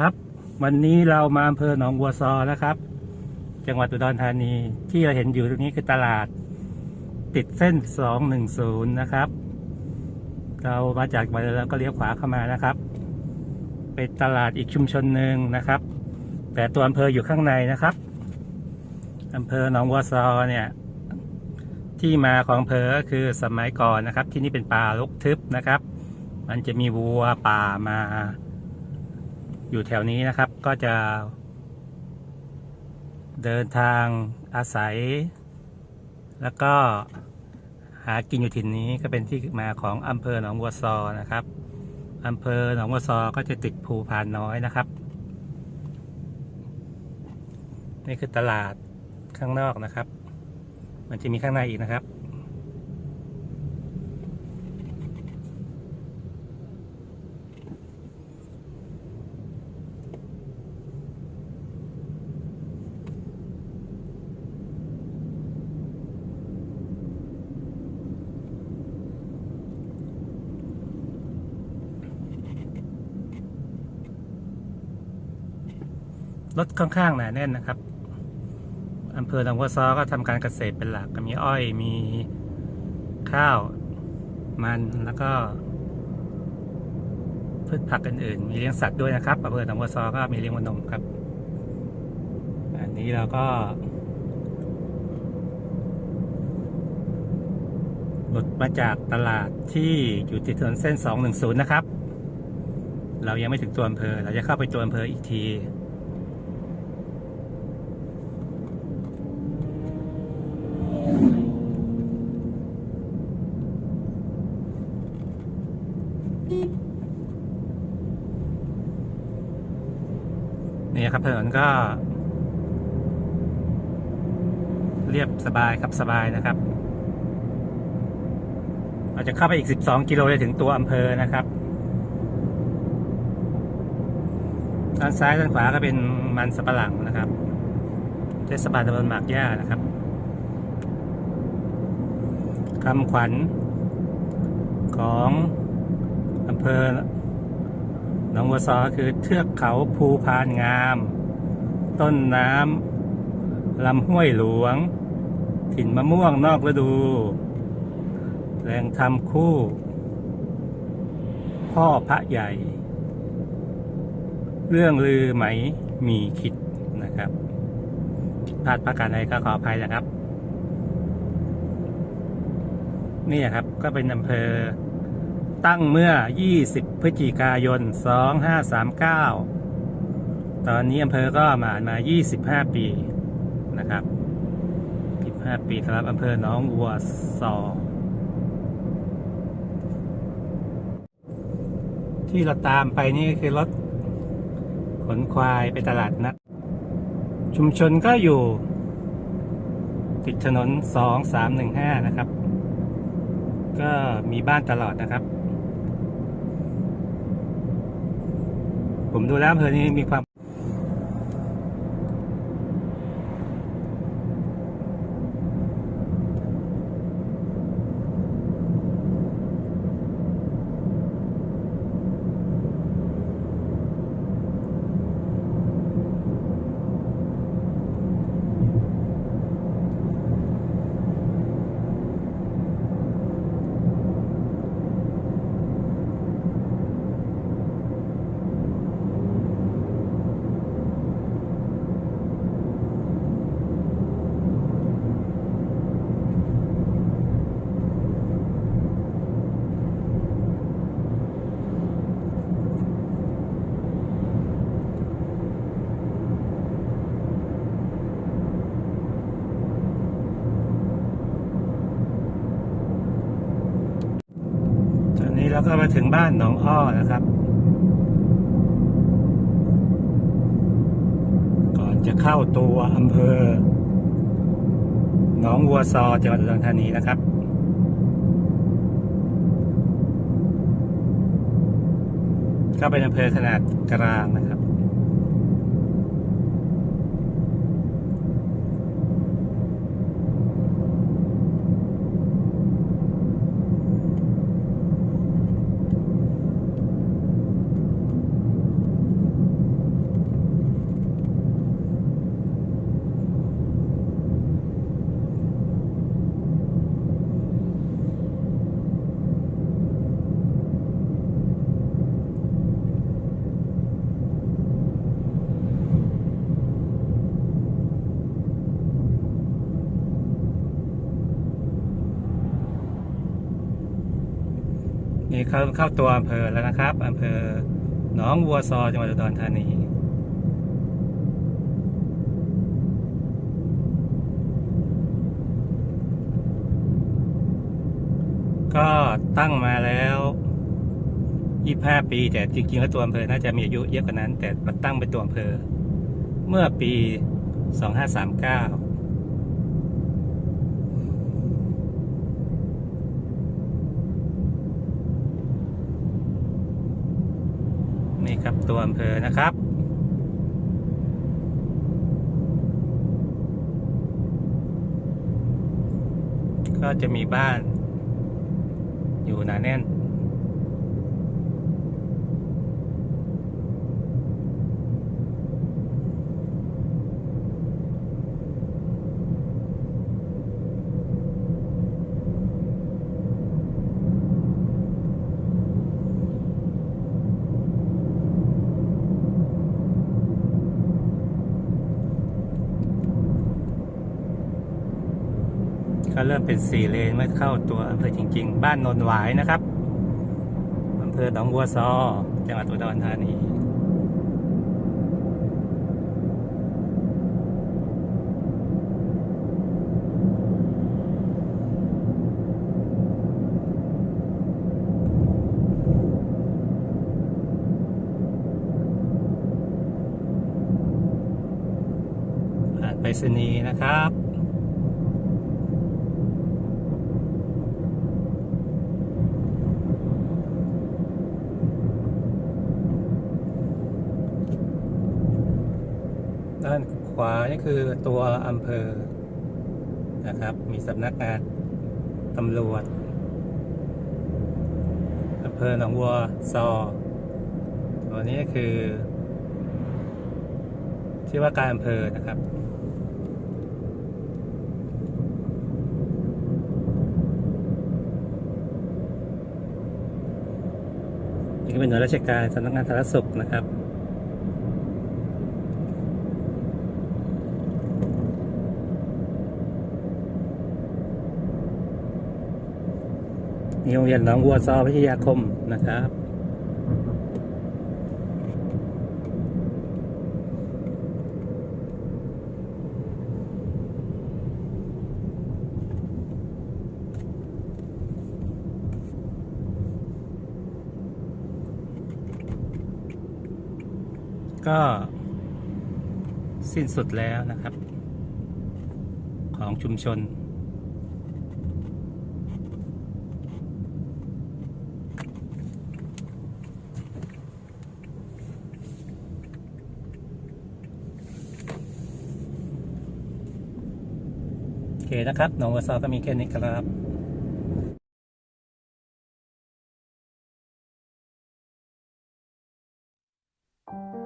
ครับ วันนี้เรามาอำเภอหนองบัวซอนะครับ จังหวัดอุดรธานีที่เราเห็นอยู่ตรงนี้คือตลาด ติดเส้น 210 นะครับ เรามาจากมาแล้วก็เลี้ยวขวาเข้ามานะครับ เป็นตลาดอีกชุมชนหนึ่งนะครับ แต่ตัวอำเภออยู่ข้างในนะครับอำเภอหนองบัวซอเนี่ยที่มาของอำเภอก็คือสมัยก่อนนะครับ ที่นี่เป็นป่ารกทึบนะครับ มันจะมีวัวป่ามา อยู่แถวนี้นะครับก็จะ เดินทางอาศัย แล้วก็หากินอยู่ถิ่นนี้ก็เป็นที่มาของอำเภอหนองบัวซอนะครับอำเภอหนองบัวซอก็จะติดภูพานน้อยนะครับ นี่คือตลาดข้างนอกนะครับ มันจะมีข้างในอีกนะครับ รถค่อนข้างหนาแน่นนะครับอำเภอหนองบัวซอก็ทำการเกษตรเป็นหลักก็มีอ้อยมีข้าวมันแล้วก็พืชผักอื่นๆ มีเลี้ยงสัตว์ด้วยนะครับอำเภอหนองบัวซอก็มีเลี้ยงวัวนมครับ อันนี้เราก็หลุดมาจากตลาดที่อยู่ติดถนนเส้น 210 นะครับ เรายังไม่ถึงตัวอำเภอ เราจะเข้าไปตัวอำเภออีกที นี่ครับถนนก็ เรียบสบายครับสบายนะครับเราจะเข้าไปอีก 12 กิโลจะถึงตัวอำเภอนะครับด้านซ้ายด้านขวาก็เป็นมันสับปะหลังนะครับเทศบาลตำบลหมากย่านะครับคำขวัญของ ภอหนองบัวซอคือเทือกเขาภูพานงาม ต้นน้ำลำห้วยหลวง ถิ่นมะม่วงนอกฤดู แรงทำคู่ พ่อพระใหญ่ เรื่องลือไหมมีคิดนะครับผิดพลาดประการใดก็ขออภัยนะครับ นี่ครับก็เป็นอำเภอ ตั้งเมื่อ 20 พฤศจิกายน 2539 ตอนนี้อำเภอก็มามา 25 ปีนะครับ25ปีสำหรับอำเภอหนองบัวซอที่เราตามไปนี่คือรถขนควายไปตลาดนัดชุมชนก็อยู่ ติดถนน 2315 นะครับ ก็มีบ้านตลอดนะครับ ผมดูแล้วอำเภอนี้มีความ เราก็มาถึงบ้านหนองอ้อนะครับ ก่อนจะเข้าตัวอำเภอหนองวัวซอจังหวัดอุดรธานีนะครับก็เป็นอำเภอขนาดกลางนะครับ นี่เข้าเข้าตัวอำเภอแล้วนะครับอำเภอหนองวัวซอจังหวัดอุดรธานีก็ตั้งมาแล้ว25ปี แต่จริงๆแล้วตัวอำเภอน่าจะมีอายุเยอะกว่านั้น แต่มาตั้งเป็นตัวอำเภอ เมื่อปี2539นี่ครับ ตัวอำเภอนะครับก็จะมีบ้านอยู่หนาแน่น ก็เริ่มเป็นสี่เลนเมื่อเข้าตัวอำเภอจริง ๆ บ้านโนนหวายนะครับอำเภอหนองบัวซอ จังหวัดอุดรธานีผ่านไปรษณีย์นะครับ ด้านขวานี่คือตัวอำเภอนะครับ มีสำนักงานตำรวจอำเภอหนองวัวซอตัวนี้คือ ที่ว่าการอำเภอนะครับนี่ก็เป็นหน่วยราชการสำนักงานสาธารณสุขนะครับ นี่โรงเรียนหนองวัวซอวิทยาคมนะครับก็สิ้นสุดแล้วนะครับ ของชุมชน นะครับหนองวัวซอก็มีแค่นี้ครับ